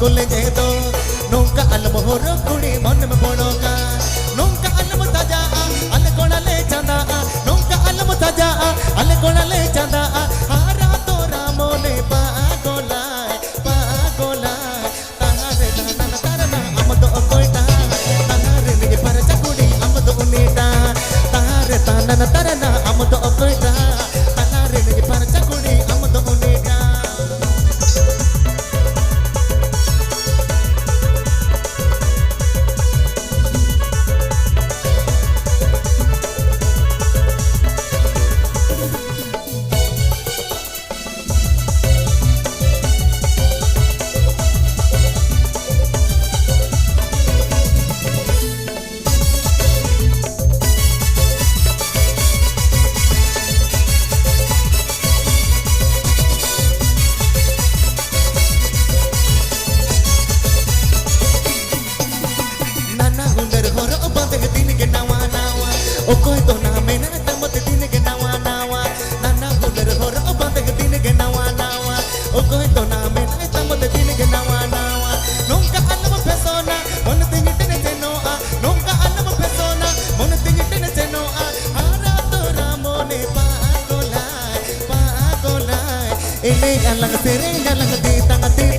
ᱠᱚᱞᱮ ᱡᱮᱫᱚ ᱱᱚᱝᱠᱟ ᱟᱞᱚᱢ ᱦᱚᱨᱚᱜ ᱠᱩᱲᱤ ᱢᱚᱱᱮᱢ ᱵᱚᱲᱚᱜᱟ ᱱᱚᱝᱠᱟ ᱟᱞᱚᱢ ও কয়তো না মেনা তামত দিনকে নাওয়া নাওয়া নানা দুলের ঘর বাঁধে দিনকে নাওয়া নাওয়া ও কয়তো না মেনা তামত দিনকে নাওয়া নাওয়া নৌকা আনব ফেসোনা মন তিঙ্গি টেনে সে নোয়া নৌকা আনব ফেসোনা মন তিঙ্গি টেনে সে নোয়া হারা তোরা মনে পাগলায় পাগলায় এনে আলাগ সেরে আলাগ দি তাঙ্গা